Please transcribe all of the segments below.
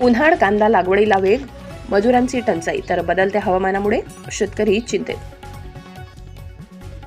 उन्हाळ कांदा लागवडीला वेग मजुरांची टंचाई तर बदलत्या हवामानामुळे शेतकरी चिंतेत.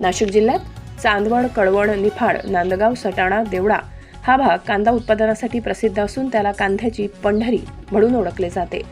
नाशिक जिल्ह्यात चांदवड कळवण निफाड नांदगाव सटाणा देवळा हा भाग कांदा उत्पादनासाठी प्रसिद्ध असून त्याला कांद्याची पंढरी म्हणून ओळखले जाते.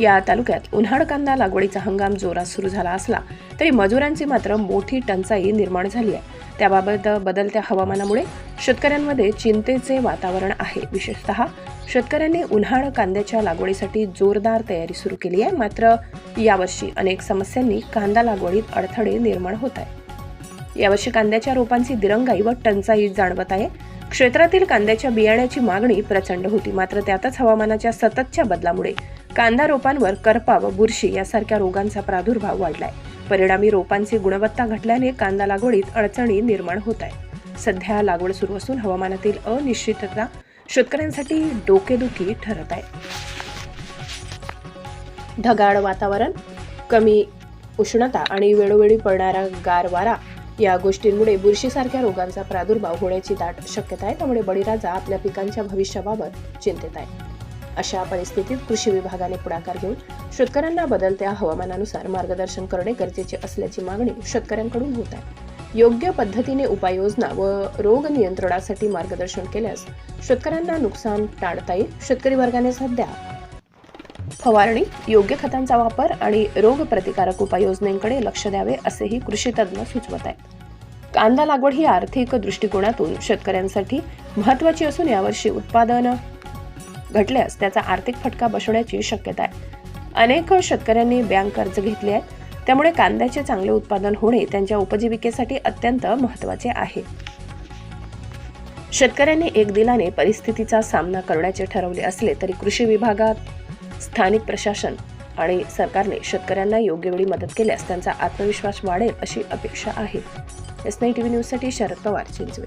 या तालुक्यात उन्हाळ कांदा लागवडीचा हंगाम जोरात सुरू झाला असला तरी मजुरांची मात्र मोठी टंचाई निर्माण झाली आहे. त्याबाबत बदलत्या हवामानामुळे शेतकऱ्यांमध्ये चिंतेचे वातावरण आहे. विशेषतः शेतकऱ्यांनी उन्हाळ कांद्याच्या लागवडीसाठी जोरदार तयारी सुरू केली आहे. मात्र यावर्षी अनेक समस्यांनी कांदा लागवडीत अडथळे निर्माण होत आहे यावर्षी कांद्याच्या रोपांची दिरंगाई व टंचाई जाणवत आहे. क्षेत्रातील कांद्याच्या बियाण्याची मागणी प्रचंड होती. मात्र त्यातच हवामानाच्या सततच्या बदलामुळे कांदा रोपांवर करपा व बुरशी यासारख्या रोगांचा प्रादुर्भाव वाढलाय. परिणामी रोपांची गुणवत्ता घटल्याने कांदा लागवडीत अडचणी निर्माण होत आहे सध्या लागवड सुरू असून हवामानातील अनिश्चितता शेतकऱ्यांसाठी डोकेदुखी ठरत आहे. ढगाळ वातावरण कमी उष्णता आणि वेळोवेळी पडणारा गार वारा या गोष्टींमुळे बुरशीसारख्या रोगांचा प्रादुर्भाव होण्याची दाट शक्यता आहे. त्यामुळे बळीराजा आपल्या पिकांच्या भविष्याबाबत चिंतित आहे अशा परिस्थितीत कृषी विभागाने पुढाकार घेऊन शेतकऱ्यांना बदलत्या हवामानानुसार मार्गदर्शन करणे गरजेचे असल्याची मागणी शेतकऱ्यांकडून होत आहे. योग्य पद्धतीने उपाययोजना व रोग नियंत्रणासाठी मार्गदर्शन केल्यास शेतकऱ्यांना नुकसान टाळता येईल. शेतकरी वर्गाने सध्या फवारणी योग्य खतांचा वापर आणि रोग प्रतिकारक उपाययोजनांकडे लक्ष द्यावे असेही कृषी तज्ज्ञ सुचवत आहेत. कांदा लागवड ही आर्थिक दृष्टिकोनातून शेतकऱ्यांसाठी महत्वाची असून यावर्षी उत्पादन घटल्यास त्याचा आर्थिक फटका बसवण्याची शक्यता आहे. अनेक शेतकऱ्यांनी बँक कर्ज घेतले आहेत. त्यामुळे कांद्याचे चांगले उत्पादन होणे त्यांच्या उपजीविकेसाठी अत्यंत महत्त्वाचे आहे. शेतकऱ्यांनी एक दिलाने परिस्थितीचा सामना करण्याचे ठरवले असले तरी कृषी विभागात स्थानिक प्रशासन आणि सरकारने शेतकऱ्यांना योग्य वेळी मदत केल्यास त्यांचा आत्मविश्वास वाढेल अशी अपेक्षा आहे. एस नाईन टीव्ही न्यूजसाठी शरद पवार चिंचवे.